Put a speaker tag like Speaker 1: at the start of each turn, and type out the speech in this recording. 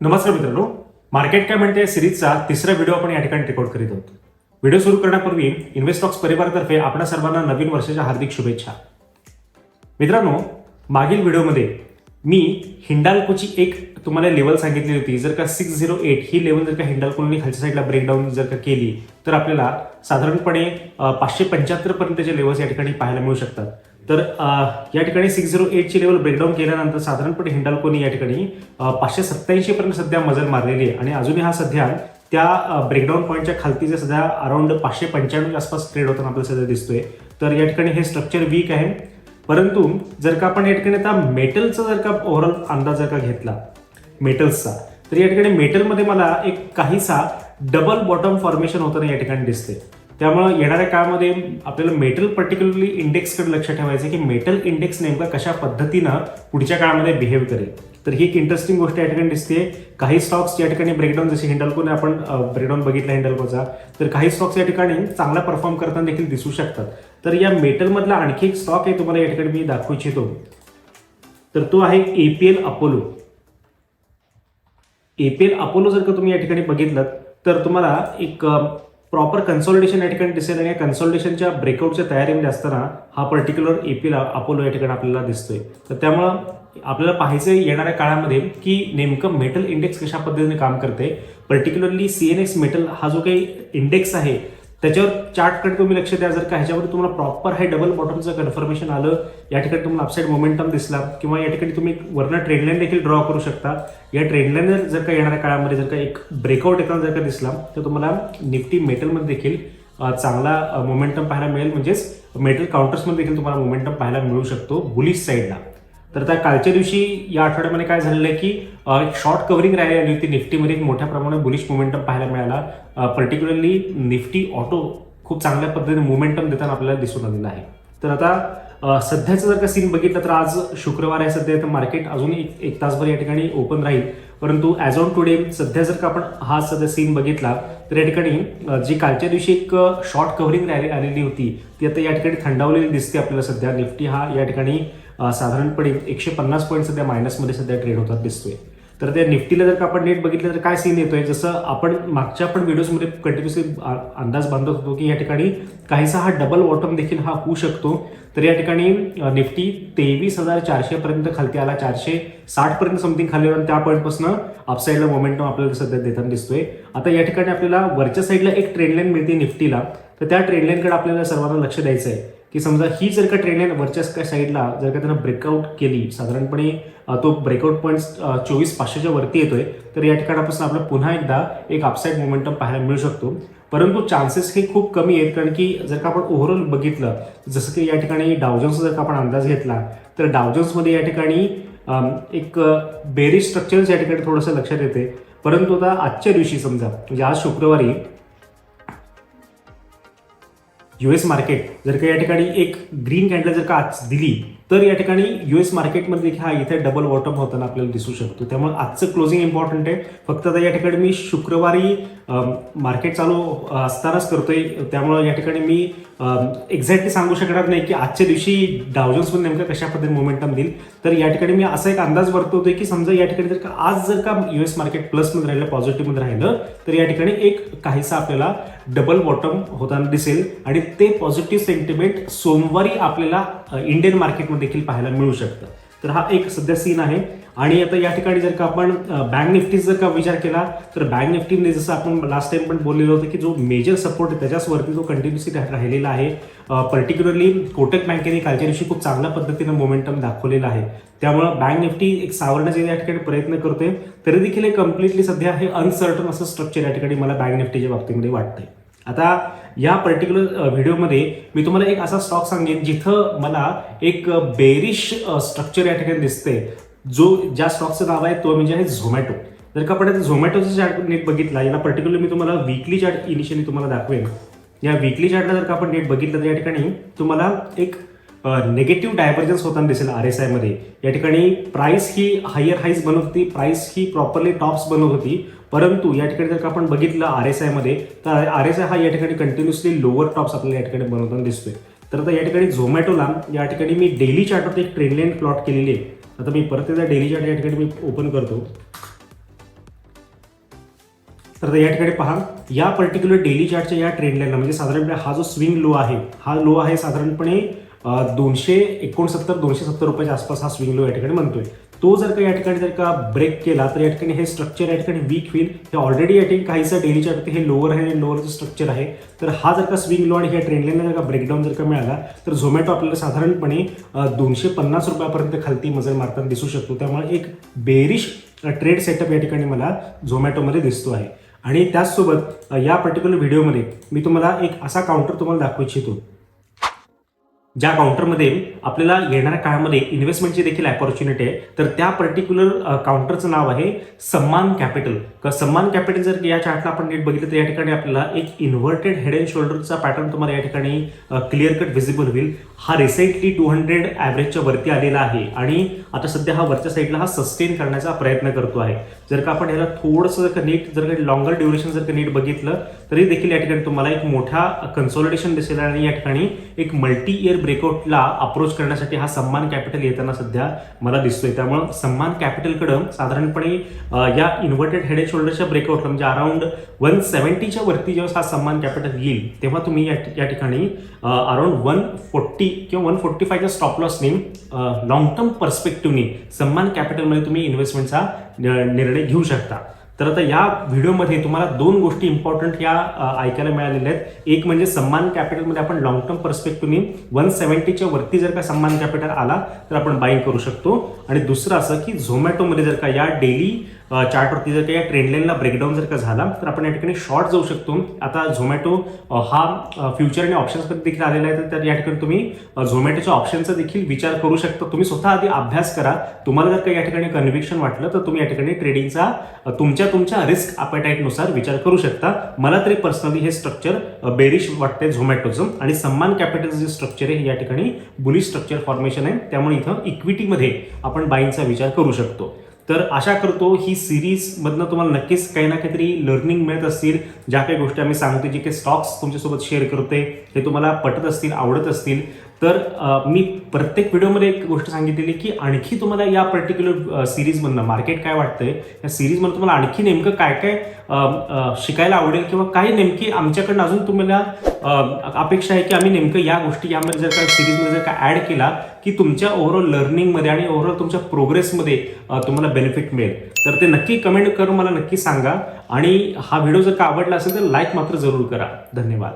Speaker 1: नमस्कार मित्रांनो. मार्केट काय म्हणते? या सिरीजचा तिसरा व्हिडिओ आपण या ठिकाणी रेकॉर्ड करीत आहोत. व्हिडिओ सुरू करण्यापूर्वी इन्व्हेस्टॉक्स परिवारातर्फे आपल्या सर्वांना नवीन वर्षाच्या हार्दिक शुभेच्छा. मित्रांनो मागील व्हिडिओमध्ये मी हिंडाल्कोची एक तुम्हाला लेवल सांगितली होती. जर का सिक्स झिरो एट ही लेवल जर का हिंडाल्कोने खालच्या साईडला ब्रेकडाऊन जर का केली तर आपल्याला साधारणपणे पाचशे पंच्याहत्तर पर्यंतचे लेवल्स या ठिकाणी पाहायला मिळू शकतात. तर या ठिकाणी सिक्स झिरो एटची लेवल ब्रेकडाऊन केल्यानंतर साधारणपणे हिंडाल्कोनी या ठिकाणी पाचशे सत्त्याऐंशी पर्यंत सध्या मजल मारलेली आहे. आणि अजूनही हा सध्या त्या ब्रेकडाऊन पॉईंटच्या खालतीचे सध्या अराउंड पाचशे पंच्याण्णव आसपास ट्रेड होताना आपल्याला सध्या दिसतोय. तर या ठिकाणी हे स्ट्रक्चर वीक आहे. परंतु जर का आपण या ठिकाणी आता मेटलचा जर का ओव्हरऑल अंदाज जर का घेतला मेटल्सचा तर या ठिकाणी मेटलमध्ये मला एक काहीसा डबल बॉटम फॉर्मेशन होताना या ठिकाणी दिसते त्यामुळे येणाऱ्या काळामध्ये आपल्याला मेटल पर्टिक्युलरली इंडेक्सकडे लक्ष ठेवायचं की मेटल इंडेक्स नेमका कशा पद्धतीनं पुढच्या काळामध्ये बिहेव करेल. तर ही एक इंटरेस्टिंग गोष्ट या ठिकाणी दिसते काही स्टॉक्स या ठिकाणी ब्रेकडाऊन जसे हिंडल्कोने आपण ब्रेकडाऊन बघितला हिंडल्कोचा तर काही स्टॉक्स या ठिकाणी चांगला परफॉर्म करताना देखील दिसू शकतात. तर या मेटलमधला आणखी एक स्टॉक आहे तुम्हाला या ठिकाणी मी दाखवू इच्छितो. तर तो आहे एपीएल अपोलो एपीएल अपोलो जर का तुम्ही या ठिकाणी बघितलं तर तुम्हाला एक प्रॉपर कन्सॉलिडेशन या ठिकाणी दिसेल आणि या कन्सॉलिडेशनच्या ब्रेकआउटच्या तयारीमध्ये असताना हा पर्टिक्युलर एपीला अपोलो या ठिकाणी आपल्याला दिसतोय. तर त्यामुळं आपल्याला पाहायचं येणाऱ्या काळामध्ये की नेमकं मेटल इंडेक्स कशा पद्धतीने काम करते. Particularly C N X metal हा जो काही इंडेक्स आहे त्याच्यावर चार्टकडे तुम्ही लक्ष द्या. जर का ह्याच्यावर तुम्हाला प्रॉपर हे डबल बॉटमचं कन्फर्मेशन आलं या ठिकाणी तुम्हाला अपसाईड मोमेंटम दिसला किंवा या ठिकाणी तुम्ही वरनं ट्रेंडलाईन देखील ड्रॉ करू शकता. या ट्रेंडलाईन जर का येणाऱ्या काळामध्ये जर का एक ब्रेकआउट येताना जर का दिसला तर तुम्हाला निफ्टी मेटलमध्ये देखील चांगला मोमेंटम पाहायला मिळेल. म्हणजेच मेटल काउंटर्समध्ये देखील तुम्हाला मोमेंटम पाहायला मिळू शकतो. बुलिश साईडला तर त्या कालच्या दिवशी या आठवड्यामध्ये काय झालेलं आहे की एक शॉर्ट कव्हरिंग राहिली आली होती निफ्टीमध्ये एक मोठ्या प्रमाणात बुलिश मोमेंटम पाहायला मिळाला. पर्टिक्युलरली निफ्टी ऑटो खूप चांगल्या पद्धतीने मोमेंटम देताना आपल्याला दिसून आलेलं आहे. तर आता सध्याचं जर का सीन बघितलं तर आज शुक्रवार आहे सध्या तर मार्केट अजून एक एक तासभर या ठिकाणी ओपन राहील. परंतु ॲज ऑन टुडे सध्या जर का आपण हा सध्या सीन बघितला तर या ठिकाणी जी कालच्या दिवशी एक शॉर्ट कव्हरिंग राहिली आलेली होती ती आता या ठिकाणी थंडावलेली दिसते आपल्याला सध्या. निफ्टी हा या ठिकाणी साधारणपणे एकशे पन्नास पॉईंट सध्या मायनसमध्ये सध्या ट्रेड होतात दिसतोय. तर त्या निफ्टीला जर का आपण नेट बघितलं तर काय सीन येतोय? जसं आपण मागच्या आपण व्हिडिओजमध्ये कंटिन्युअसली अंदाज बांधत होतो की या ठिकाणी काहीसा हा डबल बॉटम देखील हा होऊ शकतो. तर या ठिकाणी निफ्टी तेवीस हजार चारशे पर्यंत खालती आला. चारशे साठ पर्यंत समथिंग खाली आला. त्या पॉईंटपासून अपसाईडला मोमेंटम आपल्याला सध्या देताना दिसतोय. आता या ठिकाणी आपल्याला वरच्या साईडला एक ट्रेंड लाईन मिळते निफ्टीला. तर त्या ट्रेंडलाईनकडे आपल्याला सर्वांना लक्ष द्यायचं आहे की समजा ही जर का ट्रेंड लाईन वरच्या साईडला जर का त्यांना ब्रेकआउट केली साधारणपणे तो ब्रेकआउट पॉईंट चोवीस पाचशेच्या वरती येतोय तर या ठिकाणापासून आपल्याला पुन्हा एकदा एक अपसाईड मोमेंटम पाहायला मिळू शकतो. परंतु चान्सेस हे खूप कमी आहेत कारण की जर का आपण ओव्हरऑल बघितलं जसं की या ठिकाणी डावजन्सचा जर का आपण अंदाज घेतला तर डावजन्समध्ये या ठिकाणी एक बेरिश स्ट्रक्चर्स या ठिकाणी थोडंसं लक्षात येते. परंतु आता आजच्या दिवशी समजा म्हणजे आज शुक्रवारी यू एस मार्केट जर का या ठिकाणी एक ग्रीन कॅन्डल जर का आज दिली तर या ठिकाणी युएस मार्केटमध्ये देखील हा इथे डबल वॉटम होताना आपल्याला दिसू शकतो. त्यामुळे आजचं क्लोजिंग इम्पॉर्टंट आहे. फक्त आता या ठिकाणी मी शुक्रवारी मार्केट चालू असतानाच करतोय. त्यामुळे या ठिकाणी मी एक्झॅक्टली सांगू शकणार नाही की आजच्या दिवशी डावजन्समध्ये नेमकं कशा पद्धतीने मोमेंटम देईल. तर या ठिकाणी मी असा एक अंदाज वर्तवतोय की समजा या ठिकाणी जर का आज जर का युएस मार्केट प्लसमध्ये राहिलं पॉझिटिव्हमध्ये राहिलं तर या ठिकाणी एक काहीसा आपल्याला डबल बॉटम होताना दिसेल. आणि ते पॉझिटिव्ह सेंटिमेंट सोमवारी आपल्याला इंडियन मार्केटमध्ये देखील पाहायला मिळू शकतं. तर हा एक सध्या सीन आहे. आणि आता या ठिकाणी जर का आपण बँक निफ्टीचा जर का विचार केला तर बँक निफ्टीने जसं आपण लास्ट टाइम पण बोललेलो होतं की जो मेजर सपोर्ट आहे त्याच्याचवरती जो कंटिन्युअसली राहिलेला आहे पर्टिक्युलरली कोटक बँकेने कालच्या दिवशी खूप चांगल्या पद्धतीनं मोमेंटम दाखवलेला आहे. त्यामुळं बँक निफ्टी एक सावरण्याचा या ठिकाणी प्रयत्न करतोय. तरी देखील हे कम्प्लिटली सध्या हे अनसर्टन असं स्ट्रक्चर या ठिकाणी मला बँक निफ्टीच्या बाबतीमध्ये वाटतंय. आता या पर्टिक्युलर व्हिडिओमध्ये मी तुम्हाला एक असा स्टॉक सांगेन जिथं मला एक बेरिश स्ट्रक्चर या ठिकाणी दिसते जो ज्या स्टॉकचं नाव आहे तो म्हणजे आहे झोमॅटो जर का आपण आता झोमॅटोचा चार्ट नेट बघितला याला पर्टिक्युलर मी तुम्हाला वीकली चार्ट इनिशियली तुम्हाला दाखवेन. या वीकली चार्टला जर का आपण नेट बघितलं तर या ठिकाणी तुम्हाला एक नेगेटिव्ह डायव्हर्जन्स होताना दिसेल आर एस आयमध्ये या ठिकाणी प्राईस ही हायर हाईज बनवत होती प्राईस ही प्रॉपरली टॉप्स बनवत होती. परंतु या ठिकाणी जर का आपण बघितलं आर एस आयमध्ये तर आर एस आय हा या ठिकाणी कंटिन्युअसली लोअर टॉप्स आपल्याला या ठिकाणी बनवताना दिसतोय. तर आता या ठिकाणी झोमॅटोला या ठिकाणी मी डेली चार्टवरती एक ट्रेंडलाईन प्लॉट केलेली आहे. आता मी परत एकदा डेली चार्ट या ठिकाणी मी ओपन करतो. तर या ठिकाणी पहा या पर्टिक्युलर डेली चार्टच्या या ट्रेंडलाईनला म्हणजे साधारणपणे हा जो स्विंग लो आहे हा लो आहे साधारणपणे दोनशे एकोणसत्तर दोनशे सत्तर रुपयाच्या आसपास हा स्विंग लो या ठिकाणी म्हणतोय तो जर का या ठिकाणी जर का ब्रेक केला तर या ठिकाणी हे स्ट्रक्चर या ठिकाणी वीक होईल. हे ऑलरेडी या ठिकाणी काहीसं डेली चार्ट हे लोअर आहे लोअरचं स्ट्रक्चर आहे. तर हा जर का स्विंग लो आणि ह्या ट्रेंड जर का ब्रेकडाऊन जर का मिळाला तर झोमॅटो आपल्याला साधारणपणे दोनशे पन्नास रुपयापर्यंत खालती मजल मारताना दिसू शकतो. त्यामुळे एक बेरिश ट्रेड सेटअप या ठिकाणी मला झोमॅटोमध्ये दिसतो आहे. आणि त्याचसोबत या पर्टिक्युलर व्हिडिओमध्ये मी तुम्हाला एक असा काउंटर तुम्हाला दाखवू इच्छितो. ज्या काउंटरमध्ये आपल्याला येणाऱ्या काळामध्ये इन्व्हेस्टमेंटची देखील अपॉर्च्युनिटी आहे तर त्या पर्टिक्युलर काउंटरचं नाव आहे सम्मान कॅपिटल का सम्मान कॅपिटल जर या चार्टला आपण नीट बघितलं तर या ठिकाणी आपल्याला एक इन्व्हर्टेड हेड अँड शोल्डरचा पॅटर्न तुम्हाला या ठिकाणी क्लिअर कट व्हिजिबल होईल. हा रिसेंटली टू हंड्रेड ॲव्हरेजच्या वरती आलेला आहे आणि आता सध्या हा वरच्या साईडला हा सस्टेन करण्याचा प्रयत्न करतो आहे. जर का आपण याला थोडंसं जर का नीट जर का लॉंगर ड्युरेशन जर का नीट बघितलं तरी देखील या ठिकाणी तुम्हाला एक मोठा कन्सॉलिडेशन दिसेल आणि या ठिकाणी एक मल्टी इयर ब्रेकआउटला अप्रोच करण्यासाठी हा सम्मान कॅपिटल येताना सध्या मला दिसतोय. त्यामुळं सम्मान कॅपिटलकडं साधारणपणे या इन्व्हर्टेड हेड अँड शोल्डरच्या ब्रेकआउटला म्हणजे अराउंड वन सेव्हन्टीच्या वरती जेव्हा हा सम्मान कॅपिटल येईल तेव्हा तुम्ही या या ठिकाणी अराउंड वन फोर्टी किंवा वन फोर्टी फायच्या स्टॉप लॉसने लॉंग टर्म पर्स्पेक्टिव्हने सम्मान कॅपिटलमध्ये तुम्ही इन्व्हेस्टमेंटचा निर्णय घेऊ शकता. तर आता या व्हिडिओमध्ये तुम्हाला दोन गोष्टी इम्पॉर्टंट या ऐकायला मिळालेल्या आहेत. एक म्हणजे सन्मान कॅपिटलमध्ये आपण लॉंग टर्म पर्स्पेक्टिव्हने वन सेव्हन्टीच्या वरती जर का सन्मान कॅपिटल आला तर आपण बाईंग करू शकतो. आणि दुसरं असं की झोमॅटोमध्ये जर का या डेली चार्टवरती जर काही ट्रेंडलाईनला लाईनला ब्रेकडाऊन जर का झाला तर आपण या ठिकाणी शॉर्ट जाऊ शकतो. आता झोमॅटो हा फ्युचर आणि ऑप्शन्समध्ये देखील आलेला आहे तर या ठिकाणी तुम्ही झोमॅटोच्या ऑप्शनचा देखील विचार करू शकता. तुम्ही स्वतः आधी अभ्यास करा. तुम्हाला जर का या ठिकाणी कन्व्हिक्शन वाटलं तर तुम्ही या ठिकाणी ट्रेडिंगचा तुमच्या तुमच्या रिस्क अपॅटाईटनुसार विचार करू शकता. मला तरी पर्सनली हे स्ट्रक्चर बेरिश वाटते झोमॅटोचं आणि सम्मान कॅपिटलचं जे स्ट्रक्चर आहे हे या ठिकाणी बुलिश स्ट्रक्चर फॉर्मेशन आहे. त्यामुळे इथं इक्विटीमध्ये आपण बाईंगचा विचार करू शकतो. तर आशा करतो ही सिरीज मधनं तुम्हाला नक्कीच काही ना काहीतरी लर्निंग मिळत असतील. ज्या काही गोष्टी आम्ही सांगतो जे काही स्टॉक्स तुमच्यासोबत शेअर करतोय ते तुम्हाला पटत असतील आवडत असतील. तर मी प्रत्येक व्हिडिओमध्ये एक गोष्ट सांगितलेली की आणखी तुम्हाला या पर्टिक्युलर सिरीजमधनं मार्केट काय वाटतंय या सिरीजमधून तुम्हाला आणखी नेमकं काय काय शिकायला आवडेल किंवा काय नेमकी आमच्याकडनं अजून तुम्हाला अपेक्षा आहे की आम्ही नेमकं या गोष्टी यामध्ये जर का सिरीजमध्ये जर का ॲड केला की तुमच्या ओव्हरऑल लर्निंगमध्ये आणि ओव्हरऑल तुमच्या प्रोग्रेसमध्ये तुम्हाला बेनिफिट मिळेल. तर ते नक्की कमेंट करून मला नक्की सांगा. आणि हा व्हिडिओ जर का आवडला असेल तर लाईक मात्र जरूर करा. धन्यवाद.